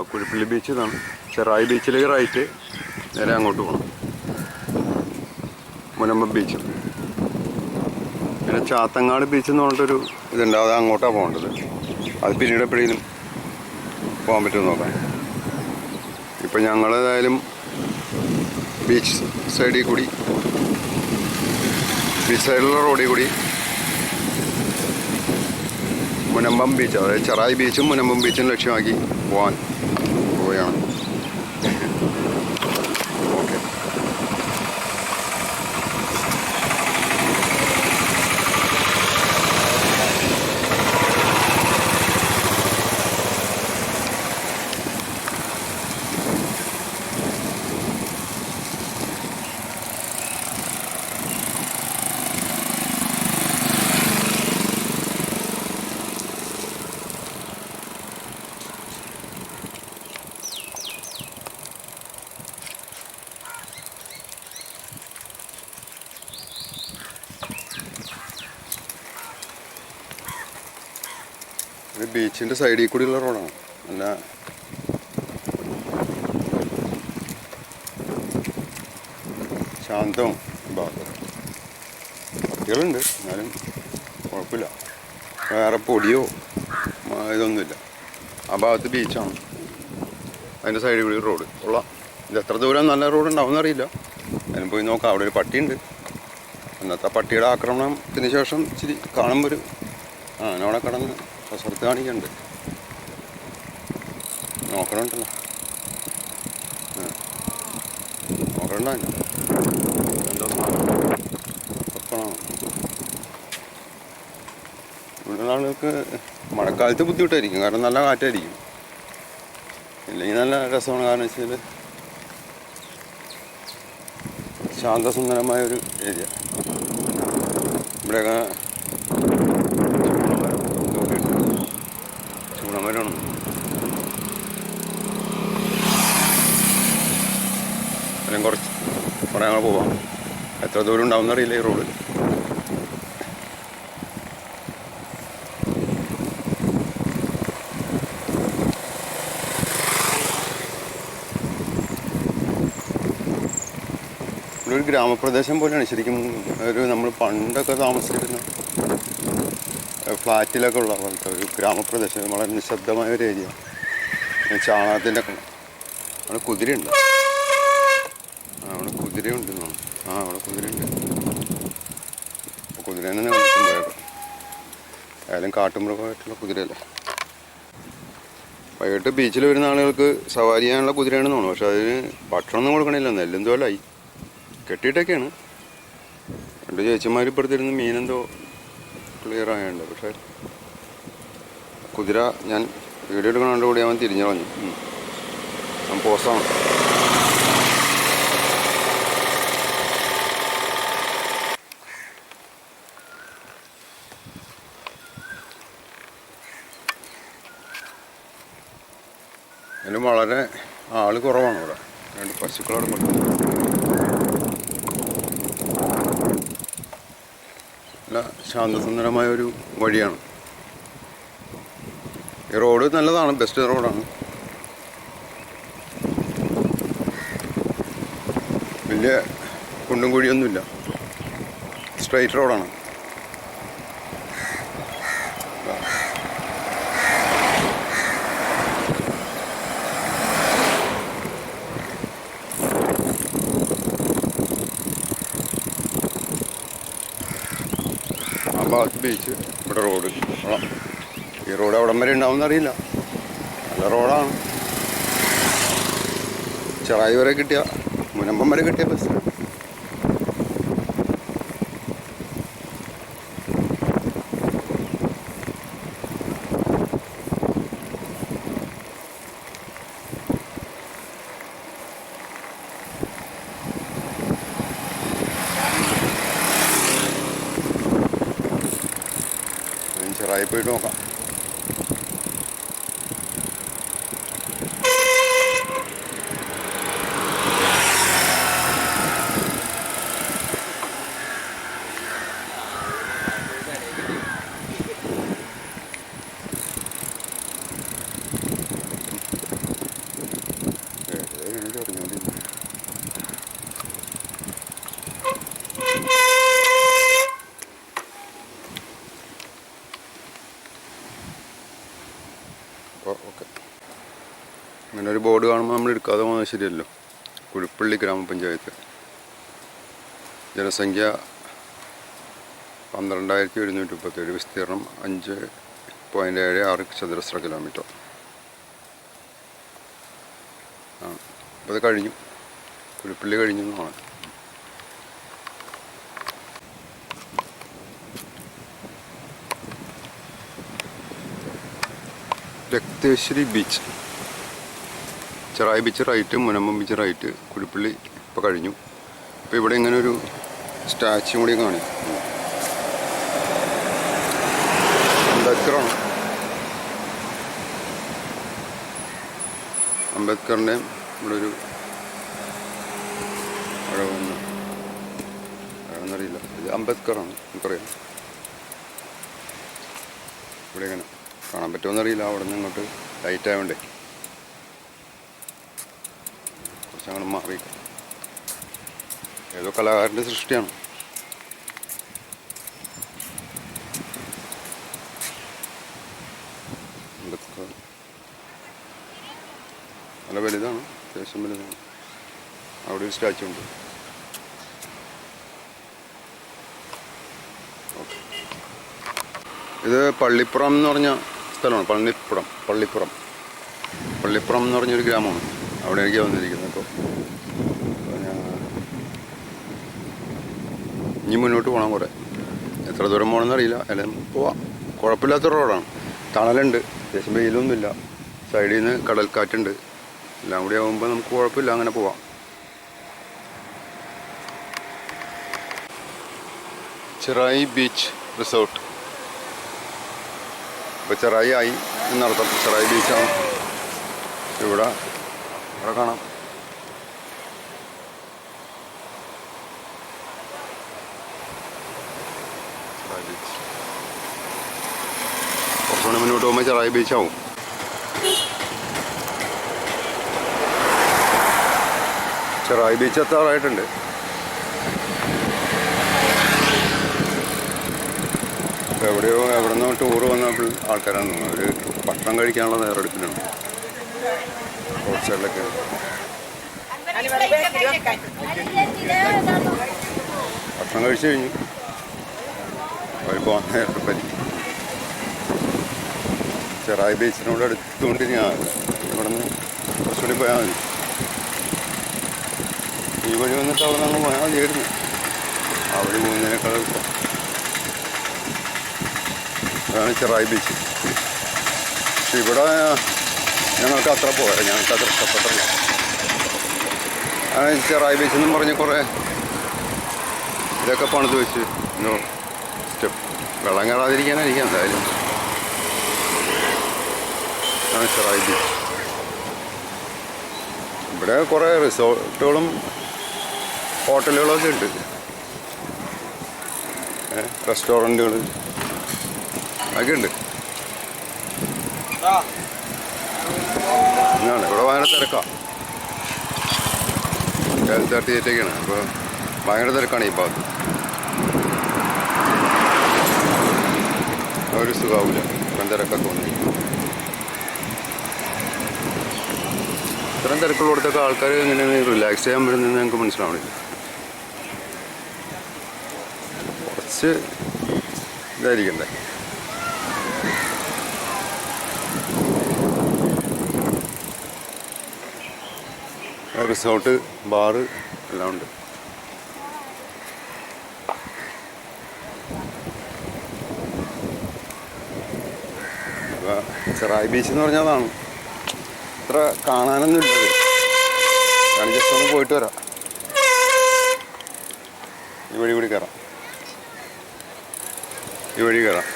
ഇപ്പോൾ കുഴിപ്പള്ളി ബീച്ച് ഇതാണ്. ചെറായി ബീച്ചിലേക്ക് റൈറ്റ് നേരെ അങ്ങോട്ട് പോകണം മുനമ്പ ബീച്ച് പിന്നെ ചാത്തങ്ങാട് ബീച്ച് എന്ന് പറഞ്ഞിട്ടൊരു ഇതുണ്ട്. അത് അങ്ങോട്ടാണ് പോകേണ്ടത്. അത് പിന്നീട് എപ്പോഴേലും പോകാൻ പറ്റുമെന്ന് നോക്കാം. ഇപ്പം ഞങ്ങളേതായാലും ബീച്ച് സൈഡിൽ കൂടി ബീച്ച് സൈഡിലുള്ള റോഡിൽ കൂടി മുനമ്പം ബീച്ച് അതായത് ചെറായി ബീച്ചും മുനമ്പം ബീച്ചും ലക്ഷ്യമാക്കി പോകാൻ around ബീച്ചിന്റെ സൈഡിൽ കൂടിയുള്ള റോഡാണ്. നല്ല ശാന്തവും പട്ടികളുണ്ട് എന്നാലും കുഴപ്പമില്ല. വേറെ പൊടിയോ ഇതൊന്നുമില്ല. ആ ഭാഗത്ത് ബീച്ചാണ്. അതിന്റെ സൈഡിൽ കൂടി റോഡ്. കൊള്ളാം. ഇത് എത്ര ദൂരം നല്ല റോഡ് ഉണ്ടാവും എന്നറിയില്ല. അതിന് പോയി നോക്കാം. അവിടെ ഒരു പട്ടിയുണ്ട്. അന്നത്തെ പട്ടിയുടെ ആക്രമണത്തിന് ശേഷം ഇച്ചിരി കാണുമ്പോൾ ഒരു ആ അവിടെ കിടന്ന് കസർത്ത് കാണിക്കണ്ട്. നോക്കണുണ്ടല്ലോ. നോക്കണ്ട ആളുകൾക്ക് മഴക്കാലത്ത് ബുദ്ധിമുട്ടായിരിക്കും. കാരണം നല്ല കാറ്റായിരിക്കും. ഇല്ലെങ്കിൽ നല്ല രസമാണ്. കാരണം വെച്ചാൽ ശാന്തസുന്ദരമായ ഒരു ഏരിയ. ഇവിടെയൊക്കെ ചൂണമരമാണ് അതിലും കുറച്ച് കുറേ ഞങ്ങൾ പോവാം. എത്ര ദൂരം ഉണ്ടാവും അറിയില്ല ഈ റോഡിൽ ഒരു ഗ്രാമപ്രദേശം പോലെയാണ് ശരിക്കും. ഒരു നമ്മൾ പണ്ടൊക്കെ താമസിച്ചിരുന്ന ഫ്ലാറ്റിലൊക്കെ ഉള്ള പോലത്തെ ഒരു ഗ്രാമപ്രദേശം. വളരെ നിശബ്ദമായ ഒരു ഏരിയ. ചാണകത്തിന്റെ അവിടെ കുതിരയുണ്ട്. അവിടെ കുതിരയുണ്ട്. ആ അവിടെ കുതിരയുണ്ട്. അപ്പോൾ കുതിരേനെ തന്നെ കണ്ടിട്ടും പോയപ്പോൾ ഏതായാലും കാട്ടുമൃഗമായിട്ടുള്ള കുതിരയല്ലേ? വൈകിട്ട് ബീച്ചിൽ വരുന്ന ആളുകൾക്ക് സവാരി ചെയ്യാനുള്ള കുതിരയാണെന്ന് തോന്നുന്നു. പക്ഷെ അതിന് ഭക്ഷണമൊന്നും കൊടുക്കണില്ല. നെല്ലെന്തോ അല്ലായി കെട്ടിയിട്ടൊക്കെയാണ്. രണ്ട് ചേച്ചിമാർ ഇപ്പുറത്തിരുന്ന് മീനെന്തോ ക്ലിയർ ആയുണ്ട് പക്ഷേ കുതിര ഞാൻ വീഡിയോ എടുക്കണ കൂടി അവൻ തിരിഞ്ഞു കളഞ്ഞു. അവൻ പോസ്റ്റാണ്. അതിന് വളരെ ആൾ കുറവാണ് ഇവിടെ. രണ്ട് പശുക്കളോട് കൊണ്ടുപോകും നല്ല ശാന്തസുന്ദരമായ ഒരു വഴിയാണ്. ഈ റോഡ് നല്ലതാണ് ബെസ്റ്റ് റോഡാണ്. വലിയ കുണ്ടും കുഴിയൊന്നുമില്ല. സ്ട്രൈറ്റ് റോഡാണ് ആ ഭാഗത്ത് ബീച്ച് ഇവിടെ റോഡ് ഈ റോഡ് അവിടം വരെ ഉണ്ടാവും അറിയില്ല. നല്ല റോഡാണ് ചെറായി വരെ കിട്ടിയ മുനമ്പം വരെ കിട്ടിയ ബസ് ഇനി ചെറായി പോയിട്ട് നോക്കാം അപ്പോൾ ഓക്കെ അങ്ങനെ ഒരു ബോർഡ് കാണുമ്പോൾ നമ്മൾ എടുക്കാതെ പോകുന്നത് ശരിയല്ലോ കുഴിപ്പള്ളി ഗ്രാമപഞ്ചായത്ത്. ജനസംഖ്യ പന്ത്രണ്ടായിരത്തി എഴുന്നൂറ്റി മുപ്പത്തേഴ് വിസ്തീർണം അഞ്ച് പോയിന്റ് ഏഴ് ആറ് ചതുരശ്ര കിലോമീറ്റർ ആ അപ്പോൾ അത് കഴിഞ്ഞു. കുഴിപ്പള്ളി കഴിഞ്ഞു എന്നാണ് Rakteshwari beach. Cherai beach right Munambam beach right ഇപ്പോൾ കഴിഞ്ഞു. ഇപ്പോൾ ഇവിടെ ഇങ്ങനെ ഒരു സ്റ്റാച്ചു കൂടി കാണി. അംബേദ്കറാണ്. അംബേദ്കറിന്റെ ഇവിടെ ഒരു അറിയില്ല ഇത് അംബേദ്കറാണ് നമുക്കറിയാം ഇവിടെ ഇങ്ങനെ കാണാൻ പറ്റുമോ എന്നറിയില്ല. അവിടെ നിന്ന് ഇങ്ങോട്ട് ലൈറ്റ് ആയതുകൊണ്ടേ കുറച്ച് മാറി ഏതോ കലാകാരന്റെ സൃഷ്ടിയാണ്. നല്ല വലുതാണ് അത്യാവശ്യം വലുതാണ്. അവിടെ ഒരു സ്റ്റാച്ചു ഉണ്ട്. ഇത് പള്ളിപ്പുറം എന്ന് പറഞ്ഞ സ്ഥലമാണ്. പള്ളിപ്പുറം പള്ളിപ്പുറം. പള്ളിപ്പുറം എന്ന് പറഞ്ഞൊരു ഗ്രാമമാണ്. അവിടെ എനിക്ക് വന്നിരിക്കുന്നത് അപ്പോൾ ഞാൻ ഇനി മുന്നോട്ട് പോകണം കുറേ. എത്ര ദൂരം പോകണമെന്ന് അറിയില്ല. എല്ലാം പോവാം. കുഴപ്പമില്ലാത്ത റോഡാണ്. തണലുണ്ട്. അത്യാവശ്യം വെയിലൊന്നുമില്ല. സൈഡിൽ നിന്ന് കടൽക്കാറ്റുണ്ട്. എല്ലാം കൂടി ആകുമ്പോൾ നമുക്ക് കുഴപ്പമില്ല. അങ്ങനെ പോവാം. Cherai beach resort. ഇപ്പോൾ ചെറായി ആയി. എന്നർത്ഥം ചെറായി ബീച്ചാണ്. ഇവിടെ ഇവിടെ കാണാം ചെറായി ബീച്ച് മുന്നോട്ട് പോകുമ്പോൾ ചെറായി ബീച്ചാവും ചെറായി ബീച്ച് എത്താറായിട്ടുണ്ട്. എവിടെയോ എവിടെ നിന്നോ ടൂർ വന്ന ആൾക്കാരാണ്. ഒരു ഭക്ഷണം കഴിക്കാനുള്ള തയ്യാറെടുപ്പിലാണ് റോഡ് സൈഡിലൊക്കെ ഭക്ഷണം കഴിച്ചു കഴിഞ്ഞു. അവർ പറ്റി. ചെറായി ബീച്ചിനോട് അടുത്തുകൊണ്ട് ഞാൻ ഇവിടെ നിന്ന് കുറച്ചുകൂടി പോയാൽ മതി. ഈ വഴി വന്നിട്ട് അവിടെ നിന്ന് പോയാൽ മതിയായിരുന്നു. അവിടെ പോകുന്നതിനേക്കാൾ അതാണ് ചെറായി ബീച്ച് പക്ഷെ ഇവിടെ ഞങ്ങൾക്ക് അത്ര പോരാ ഞങ്ങൾക്ക് അത്ര ഇഷ്ടപ്പെട്ടില്ല. ആ ചെറായി ബീച്ച് എന്നും പറഞ്ഞ് കുറേ ഇതൊക്കെ പണിത് വെച്ച് സ്റ്റെപ്പ് വെള്ളം കയറാതിരിക്കാനായിരിക്കും എന്തായാലും. ചെറായി ബീച്ച് ഇവിടെ കുറേ റിസോർട്ടുകളും ഹോട്ടലുകളൊക്കെ ഉണ്ട്. റെസ്റ്റോറന്റുകൾ ഒക്കെ ഉണ്ട്. ഇന്നാണ് ഇവിടെ ഭയങ്കര തിരക്കാണ് തേർട്ടി എയ്റ്റൊക്കെയാണ് അപ്പോൾ ഭയങ്കര തിരക്കാണ് ഈ ഭാഗത്ത്. ഒരു സുഖാവില്ല ഇത്രയും തിരക്കൊക്കെ തോന്നി ഇത്രയും തിരക്കുള്ളിടത്തൊക്കെ ആൾക്കാർ ഇങ്ങനെ റിലാക്സ് ചെയ്യാൻ വരുന്നത് ഞങ്ങൾക്ക് മനസ്സിലാവണില്ല. കുറച്ച് ഇതായിരിക്കണ്ടേ? റിസോർട്ട് ബാറ് എല്ലാം ഉണ്ട്. ചെറായി ബീച്ച് എന്ന് പറഞ്ഞാൽ അതാണ്. അത്ര കാണാനൊന്നും ഇല്ല ജസ്റ്റ് ഒന്ന് പോയിട്ട് വരാം. ഈ വഴി കൂടി കയറാം ഈ വഴി കയറാം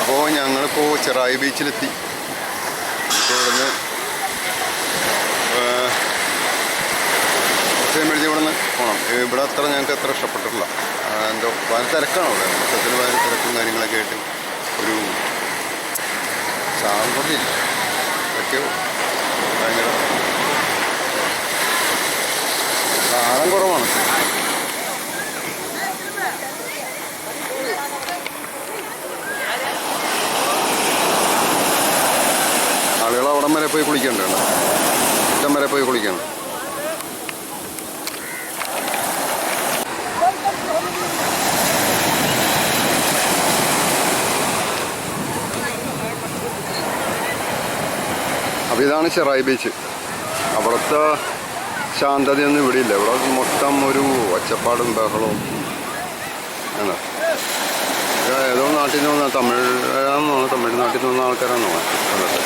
അപ്പോൾ ഞങ്ങളിപ്പോൾ ചെറായി ബീച്ചിലെത്തി. ഇപ്പോൾ ഇവിടുന്ന് ഏഹ്, ഇവിടുന്ന് കഴിയുമ്പോഴത്തേക്ക് ഇവിടെ നിന്ന് പോകണം ഇവിടെ അത്ര ഞങ്ങൾക്ക് അത്ര ഇഷ്ടപ്പെട്ടിട്ടില്ല. എന്തോ ഭയങ്കര തിരക്കാണ് അവിടെ. മൊത്തത്തിൽ ഭയങ്കര തിരക്കും കാര്യങ്ങളൊക്കെ ആയിട്ട് ഒരു ശാന്തതയില്ല ഒക്കെ ഭയങ്കര ആഴം കുറവാണ് ആളുകൾ അവിടം വരെ പോയി കുളിക്കേണ്ടതാണ് ഇഷ്ടം വരെ പോയി കുളിക്കണം. അപ്പോൾ ഇതാണ് ചെറായി ബീച്ച് അവിടുത്തെ ശാന്തതയൊന്നും ഇവിടെ ഇല്ല ഇവിടെ മൊത്തം ഒരു ഒച്ചപ്പാടും ബഹളവും. ഏതോ നാട്ടിൽ നിന്ന് വന്ന തമിഴ് തമിഴ്നാട്ടിൽ നിന്ന് വന്ന ആൾക്കാരാണെന്ന് തോന്നുന്നു കണ്ടിട്ട്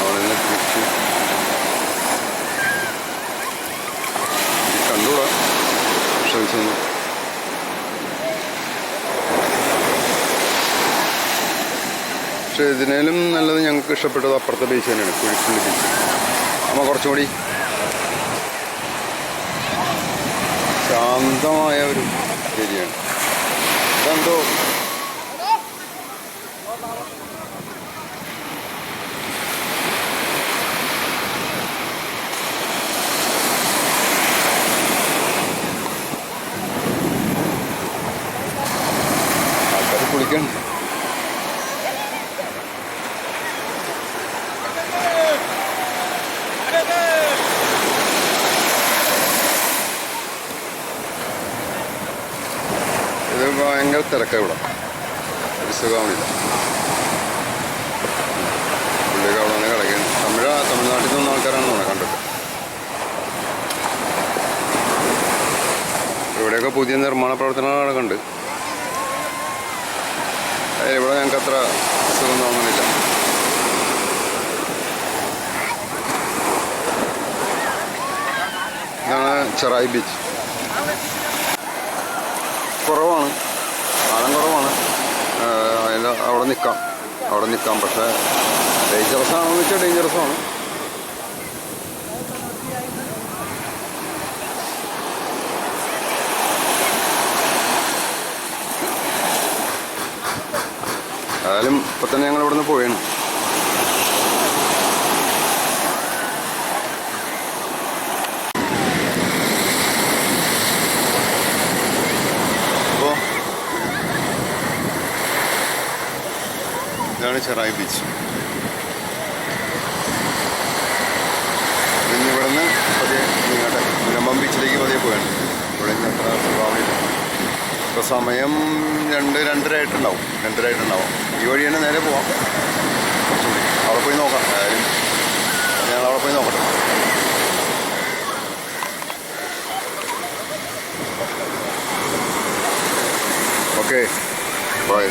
അവിടെ നിന്ന് തിരിച്ച് കണ്ടുകൂടാ ശ്രമിച്ചൊന്നും പക്ഷെ ഇതിനേലും നല്ലത് ഞങ്ങൾക്ക് ഇഷ്ടപ്പെട്ടത് അപ്പുറത്തെ ബീച്ച് തന്നെയാണ്. കുഴിപ്പുള്ളി ബീച്ച് അമ്മ കുറച്ചുകൂടി ശാന്തമായ ഒരു ഏരിയയാണ്. ഇതെന്തോ കുളിക്കണം ഇത് ഭയങ്കര തിരക്ക ഇവിടെ. ഒരു സുഖമില്ല പുള്ളിയൊക്കെ അവിടെ തമിഴ തമിഴ്നാട്ടിൽ നിന്ന് ആൾക്കാരാണെന്ന് തോന്നുന്നത് കണ്ടിട്ട്. ഇവിടെയൊക്കെ പുതിയ നിർമ്മാണ പ്രവർത്തനങ്ങൾ നടക്കുന്നുണ്ട് ഇവിടെ ഞങ്ങൾക്ക് അത്ര സുഖം തോന്നുന്നില്ല. ഇതാണ് ചെറായി ബീച്ച്. കുറവാണ്. ആഴം കുറവാണ്. അതിന്റെ അവിടെ നിൽക്കാം അവിടെ നിൽക്കാം പക്ഷേ ഡേഞ്ചറസ് ആണെന്ന് വെച്ചാൽ ഡേഞ്ചറസ് ആണ് ഏതായാലും ഇപ്പം തന്നെ ഞങ്ങൾ ഇവിടെ നിന്ന് പോയാണ് അപ്പോൾ ഇതാണ് ചെറായി ബീച്ച് ഇനി ഇവിടുന്ന് പതിയെ നിങ്ങളുടെ മുനമ്പം ബീച്ചിലേക്ക് പതിയെ പോയാണ് ഇവിടെ നിന്ന് അത്ര സ്വഭാവമില്ല. ഇപ്പോൾ സമയം രണ്ട് രണ്ടര ആയിട്ടുണ്ടാവും രണ്ടര ആയിട്ടുണ്ടാവും ഈ വഴി തന്നെ നേരെ പോവാം. കുറച്ചുകൂടി അവിടെ പോയി നോക്കാം എന്തായാലും. ഞങ്ങൾ അവിടെ പോയി നോക്കട്ടെ. ഓക്കെ. ബൈ.